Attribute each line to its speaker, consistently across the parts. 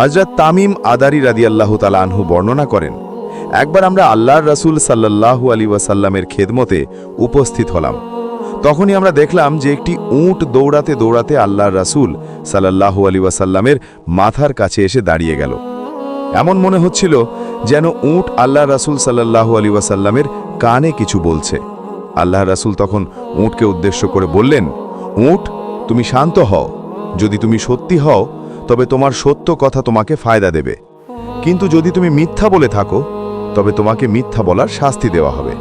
Speaker 1: হজরত তামিম আদারি রাদিয়াল্লাহু তালা আনহু বর্ণনা করেন, একবার আমরা আল্লাহর রাসূল সাল্লাল্লাহু আলী ওয়াসাল্লামের খেদমতে উপস্থিত হলাম। তখনই আমরা দেখলাম যে একটি উট দৌড়াতে দৌড়াতে আল্লাহর রাসূল সাল্লাল্লাহু আলী ওয়াসাল্লামের মাথার কাছে এসে দাঁড়িয়ে গেল। এমন মনে হচ্ছিল যেন উট আল্লাহ রাসূল সাল্লাল্লাহু আলী ওয়াসাল্লামের কানে কিছু বলছে। আল্লাহ রাসূল তখন উটকে উদ্দেশ্য করে বললেন, উট, তুমি শান্ত হও। যদি তুমি সত্যি হও তবে তোমার সত্য কথা তোমাকে ফায়দা দেবে। কিন্তু যদি তুমি মিথ্যা বলে থাকো, তবে তোমাকে মিথ্যা বলার শাস্তি দেওয়া হবে।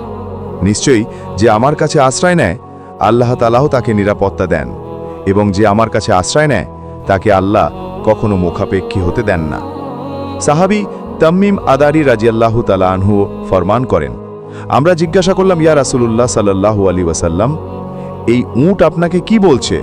Speaker 1: নিশ্চয়ই যে আমার কাছে আশ্রয় নেয়, আল্লাহ তালাহ তাকে নিরাপত্তা দেন, এবং যে আমার কাছে আশ্রয় নেয়, তাকে আল্লাহ কখনো মুখাপেক্ষী হতে দেন না। সাহাবি তাম্মিম আদারি রাজিয়াল্লাহু তালা আনহু ফরমান করেন, আমরা জিজ্ঞাসা করলাম, ইয়া রাসুলুল্লাহ সাল্লাল্লাহু আলী ওয়াসাল্লাম, এই উট আপনাকে কি বলছে?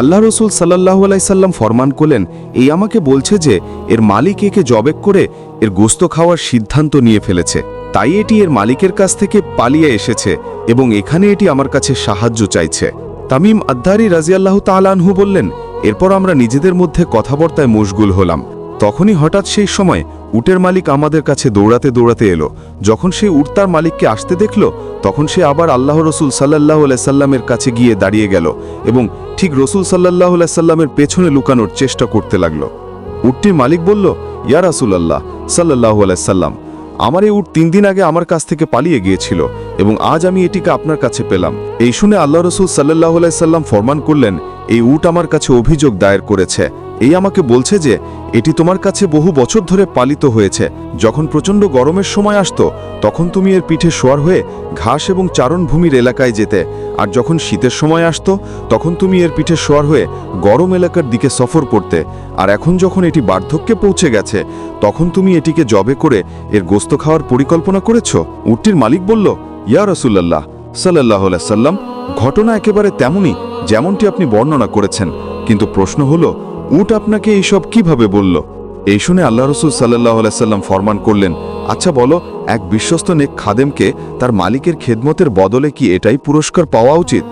Speaker 2: আল্লাহ রসুল সাল্লাহ আলাইসাল্লাম ফরমান করলেন, এই আমাকে বলছে যে, এর মালিক একে জবেক করে এর গোস্ত খাওয়ার সিদ্ধান্ত নিয়ে ফেলেছে। তাই এটি এর মালিকের কাছ থেকে পালিয়ে এসেছে এবং এখানে এটি আমার কাছে সাহায্য চাইছে। তামিম আদ্দারি রাজিয়াল্লাহ তালানহু বললেন, এরপর আমরা নিজেদের মধ্যে কথাবার্তায় মশগুল হলাম। তখনই হঠাৎ সেই সময় উটের মালিক আমাদের কাছে দৌড়াতে দৌড়াতে এলো। যখন সে উট তার মালিককে আসতে দেখল, তখন সে আবার আল্লাহ রসুল সাল্লাহ সাল্লামের কাছে গিয়ে দাঁড়িয়ে গেল এবং ঠিক রসুল সাল্লাহ সাল্লামের পেছনে লুকানোর চেষ্টা করতে লাগল। উটটির মালিক বলল, ইয়া রাসুল আল্লাহ সাল্লাহ সাল্লাম, আমার এই উট তিন দিন আগে আমার কাছ থেকে পালিয়ে গিয়েছিল এবং আজ আমি এটিকে আপনার কাছে পেলাম। এই শুনে আল্লাহ রসুল সাল্লাহ সাল্লাম ফরমান করলেন, এই উট আমার কাছে অভিযোগ দায়ের করেছে। এই আমাকে বলছে যে, এটি তোমার কাছে বহু বছর ধরে পালিত হয়েছে। যখন প্রচণ্ড গরমের সময় আসতো, তখন তুমি এর পিঠে শোয়ার হয়ে ঘাস এবং চারণভূমির এলাকায় যেতে। আর যখন শীতের সময় আসতো, তখন তুমি এর পিঠে শোয়ার হয়ে গরম এলাকার দিকে সফর করতে। আর এখন যখন এটি বার্ধক্যে পৌঁছে গেছে, তখন তুমি এটিকে জবে করে এর গোস্ত খাওয়ার পরিকল্পনা করেছ? উটটির মালিক বলল, ইয়া রসুল্লাহ সাল্লাহ সাল্লাম ঘটনা একেবারে তেমনই যেমনটি আপনি বর্ণনা করেছেন। কিন্তু প্রশ্ন হলো উট আপনাকে এইসব কীভাবে বলল? এই শুনে আল্লাহ রসুল সাল্লাহ আলাইসাল্লাম ফরমান করলেন আচ্ছা বলো, এক বিশ্বস্ত নেক খাদেমকে তার মালিকের খেদমতের বদলে কি এটাই পুরস্কার পাওয়া উচিত?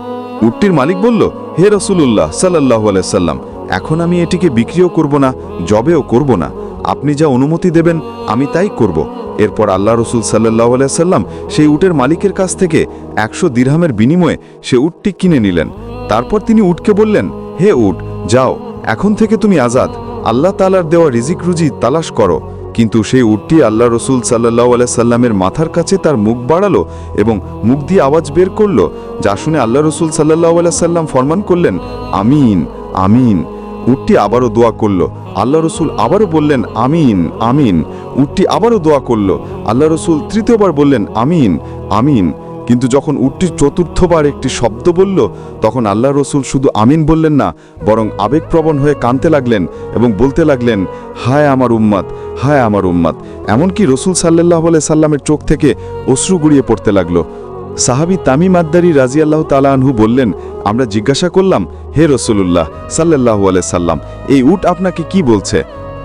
Speaker 2: উটটির মালিক বলল, হে রসুল্লাহ সাল্লাহ সাল্লাম, এখন আমি এটিকে বিক্রিও করব না, জবেও করব না। আপনি যা অনুমতি দেবেন, আমি তাই করব। এরপর আল্লাহ রসুল সাল্লাহ সাল্লাম সেই উটের মালিকের কাছ থেকে একশো দিরহামের বিনিময়ে সে উটটি কিনে নিলেন। তারপর তিনি উটকে বললেন, হে উট, যাও। এখন থেকে তুমি আজাদ। আল্লাহ তালার দেওয়া রিজিক রুজি তালাশ করো। কিন্তু সেই উটটি আল্লাহ রসুল সাল্লাহ সাল্লামের মাথার কাছে তার মুখ বাড়ালো এবং মুখ দিয়ে আওয়াজ বের করল, যা শুনে আল্লাহ রসুল সাল্লাহ সাল্লাম ফরমান করলেন, আমিন আমিন। উটটি আবারও দোয়া করল। আল্লাহ রসুল আবারও বললেন, আমিন আমিন। উটটি আবারও দোয়া করল। আল্লাহ রসুল তৃতীয়বার বললেন, আমিন আমিন। কিন্তু যখন উটটি চতুর্থবার একটি শব্দ বলল, তখন আল্লাহ রসুল শুধু আমিন বললেন না, বরং আবেগপ্রবণ হয়ে কানতে লাগলেন এবং বলতে লাগলেন, হায় আমার উম্মাদ হায় আমার উম্মাদ এমনকি রসুল সাল্লাহ সাল্লামের চোখ থেকে অশ্রু গুড়িয়ে পড়তে লাগল। সাহাবি তামিম আদ্দারি রাজিয়াল্লাহ তালানহু বললেন, আমরা জিজ্ঞাসা করলাম, হে রসুল্লাহ সাল্লাহ সাল্লাম, এই উট আপনাকে কি বলছে?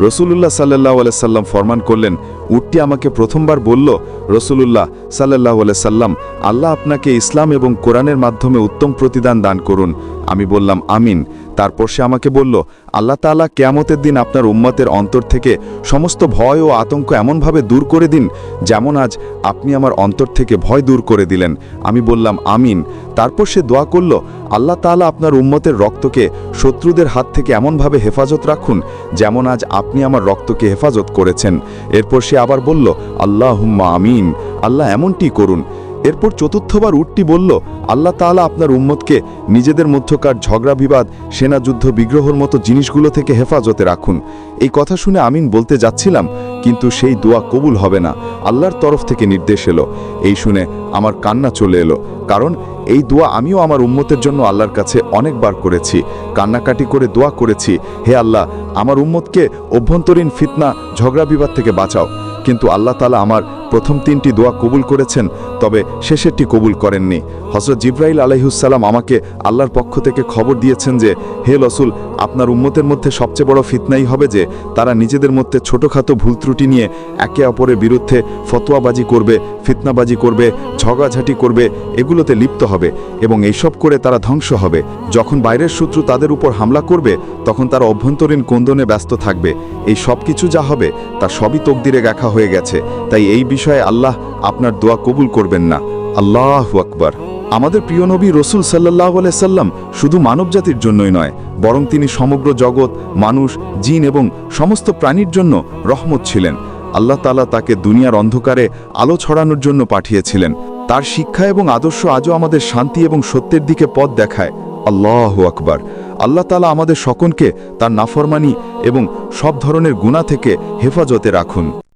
Speaker 2: রসুল্লাহ সাল্লাহ সাল্লাম ফরমান করলেন উটটি আমাকে প্রথমবার বলল, রসুলুল্লাহ সাল্লাহ সাল্লাম, আল্লাহ আপনাকে ইসলাম এবং কোরআনের মাধ্যমে উত্তম প্রতিদান দান করুন। আমি বললাম, আমিন। তারপর সে আমাকে বলল, আল্লাহ তাআলা কেয়ামতের দিন আপনার উম্মতের অন্তর থেকে সমস্ত ভয় ও আতঙ্ক এমনভাবে দূর করে দিন, যেমন আজ আপনি আমার অন্তর থেকে ভয় দূর করে দিলেন। আমি বললাম, আমিন। তারপর সে দোয়া করল, আল্লাহ তাআলা আপনার উম্মতের রক্তকে শত্রুদের হাত থেকে এমনভাবে হেফাজত রাখুন, যেমন আজ আপনি আমার রক্তকে হেফাজত করেছেন। এরপর সে আবার বলল আল্লাহ হুম্মা আমিন। আল্লাহ এমনটি করুন। এরপর চতুর্থবার উটটি বলল, আল্লাহ তাআলা আপনার উম্মতকে নিজেদের মধ্যকার ঝগড়া বিবাদ, সেনা যুদ্ধ, বিগ্রহর মতো জিনিসগুলো থেকে হেফাজতে রাখুন। এই কথা শুনে আমিন বলতে যাচ্ছিলাম, কিন্তু সেই দোয়া কবুল হবে না। আল্লাহর তরফ থেকে নির্দেশ এলো। এই শুনে আমার কান্না চলে এলো, কারণ এই দোয়া আমিও আমার উম্মতের জন্য আল্লাহর কাছে অনেকবার করেছি। কান্নাকাটি করে দোয়া করেছি, হে আল্লাহ, আমার উম্মতকে অভ্যন্তরীণ ফিতনা, ঝগড়া বিবাদ থেকে বাঁচাও। কিন্তু আল্লাহ তালা আমার
Speaker 1: প্রথম তিনটি দোয়া কবুল করেছেন, তবে শেষেরটি কবুল করেননি। হজরত জিব্রাইল আলাইহুসালাম আমাকে আল্লাহর পক্ষ থেকে খবর দিয়েছেন যে, হে লসুল আপনার উম্মতের মধ্যে সবচেয়ে বড় ফিতনাই হবে যে, তারা নিজেদের মধ্যে ছোটোখাটো ভুল ত্রুটি নিয়ে একে অপরের বিরুদ্ধে ফতোয়াবাজি করবে, ফিতনাবাজি করবে, ঝগড়াঝাটি করবে, এগুলোতে লিপ্ত হবে এবং এইসব করে তারা ধ্বংস হবে। যখন বাইরের শত্রু তাদের উপর হামলা করবে, তখন তারা অভ্যন্তরীণ কোন্দনে ব্যস্ত থাকবে। এই সব কিছু যা হবে, তা সবই তকদিরে দেখা হয়ে গেছে। তাই এই বিষয়ে আল্লাহ আপনার দোয়া কবুল করবেন না। আল্লাহ আকবার। আমাদের প্রিয় নবী রসুল সাল্লাহ সাল্লাম শুধু মানবজাতির জন্যই নয়, বরং তিনি সমগ্র জগৎ, মানুষ, জিন এবং সমস্ত প্রাণীর জন্য রহমত ছিলেন। আল্লাহ তালা তাকে দুনিয়ার অন্ধকারে আলো ছড়ানোর জন্য পাঠিয়েছিলেন। তার শিক্ষা এবং আদর্শ আজও আমাদের শান্তি এবং সত্যের দিকে পথ দেখায়। আল্লাহ আকবার। আল্লাহ তালা আমাদের সকলকে তার নাফরমানি এবং সব ধরনের গুণা থেকে হেফাজতে রাখুন।